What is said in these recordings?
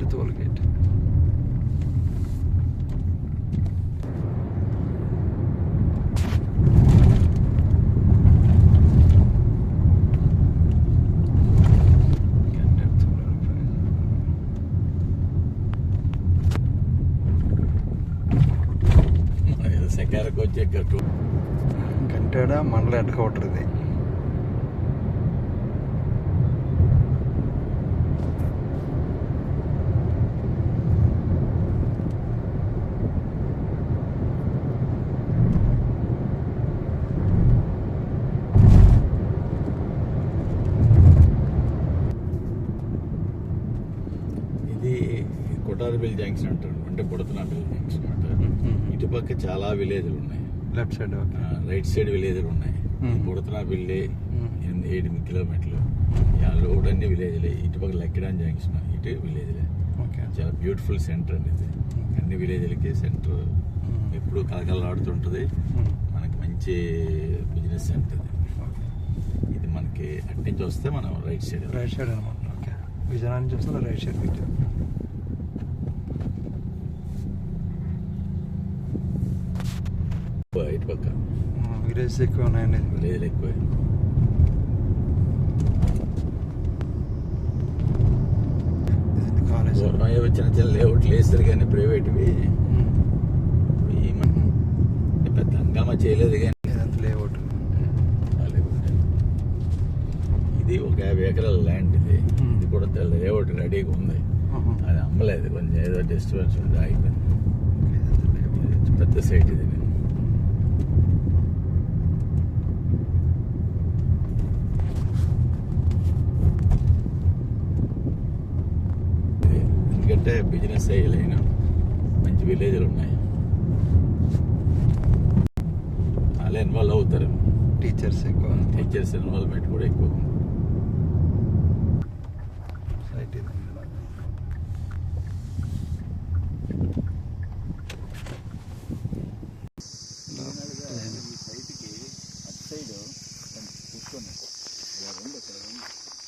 ഒരു toll gate ಗಂಟೆಡ ಮಂಡಲ head ಕೊಟ್ಟಿದೆ కొటారబిల్ జంక్షన్ అంటారు. అంటే బుడతనాపల్లి జంక్షన్ అంటారు. ఇటుపక్క చాలా విలేజ్లు ఉన్నాయి. లెఫ్ట్ సైడ్ రైట్ సైడ్ విలేజ్లు ఉన్నాయి. మ్మ్. బుడతనాపల్లి మ్మ్. ఎనిమిది ఏడు కిలోమీటర్లు. రోడ్ అన్ని విలేజ్లే. ఇటుపక్క లెక్కడాన్ జంక్షన్ ఇటు విలేజ్లే. ఓకే. చాలా బ్యూటిఫుల్ సెంటర్ అండి ఇది. అన్ని విలేజ్లకి సెంటర్. ఎప్పుడు కలకలాడుతుంటుంది మ్మ్. మనకి మంచి బిజినెస్ సెంటర్ ఇది. మనకి అటు నుంచి వస్తే మనం రైట్ సైడ్ రైట్ సైడ్ అనమాట ఓకే. విజయనగరం నుంచి వస్తుంది రైట్ సైడ్ మీకు ఇటు పక్క విలేజ్ ఎక్కువ ఉన్నాయండి విలేజ్లు ఎక్కువ ఏవో చిన్న చిన్న లేఅవుట్లు వేస్తారు కానీ ప్రైవేట్వి పెద్ద హంగామా చేయలేదు కానీ ఇదంతా లేఅవుట్. ఇది ఒక యాభై ఎకరాల ల్యాండ్ ఇది Hmm. ఇది కూడా తెల్ల లేఅవుట్ రెడీగా ఉంది అది అమ్మలేదు కొంచెం ఏదో డిస్టర్బెన్స్ ఉంది ఆగిపోయింది పెద్ద సైట్ ఇది ఎందుకంటే బిజినెస్ అయ్యలేను మంచి విలేజ్లు ఉన్నాయి. అలా ఇన్వాల్వ్ అవుతారు. టీచర్స్ ఎక్కువ. టీచర్స్ ఇన్వాల్వ్మెంట్ కూడా ఎక్కువ. ఉంది. సైట్ ఇది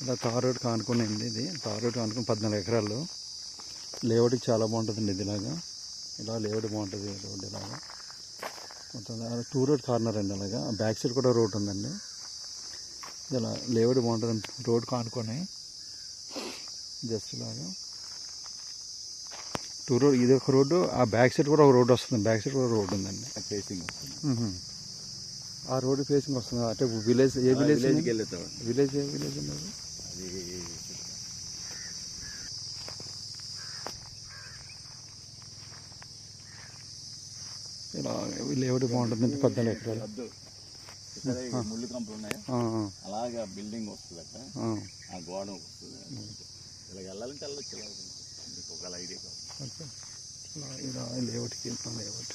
ఇలా తార్ రోడ్ కానుకొని ఉంది ఇది. తార్ రోడ్ కానుకొని పద్నాలుగు ఎకరాలు లేఅవుట్కి చాలా బాగుంటుందండి ఇది ఇలాగా ఇలా లేఅవుట్ బాగుంటుంది రోడ్ ఇలాగా. మొత్తం టూ రోడ్ కార్నర్ అండి అలాగా. బ్యాక్ సైడ్ కూడా రోడ్ ఉందండి. ఇలా లేఅవుట్ బాగుంటుంది రోడ్ కానుకొని. జస్ట్ ఇలాగా. టూ రోడ్ ఇది ఒక రోడ్డు ఆ బ్యాక్ సైడ్ కూడా ఒక రోడ్ వస్తుంది బ్యాక్ సైడ్ కూడా రోడ్ ఉందండి. ఫేసింగ్ వస్తుంది. ఆ రోడ్డు ఫేసింగ్ వస్తుంది అంటే విలేజ్ ఏ విలేజ్ విలేజ్ ఏ విలేజ్ ఉన్నది అది ఇలా లేఅవుట్ బాగుంటుందండి పద్నాలుగు ఎకరాలు ముళ్ళు కంపలు ఉన్నాయి? అలాగా బిల్డింగ్ వస్తుంది అక్కడ ఆ, గోడ వస్తుంది. ఇలా వెళ్ళాలంటే వెళ్ళొచ్చు. ఇలా మీకు ఒక ఐడియా కావాలి లేఅవుట్కి లేఅవుట్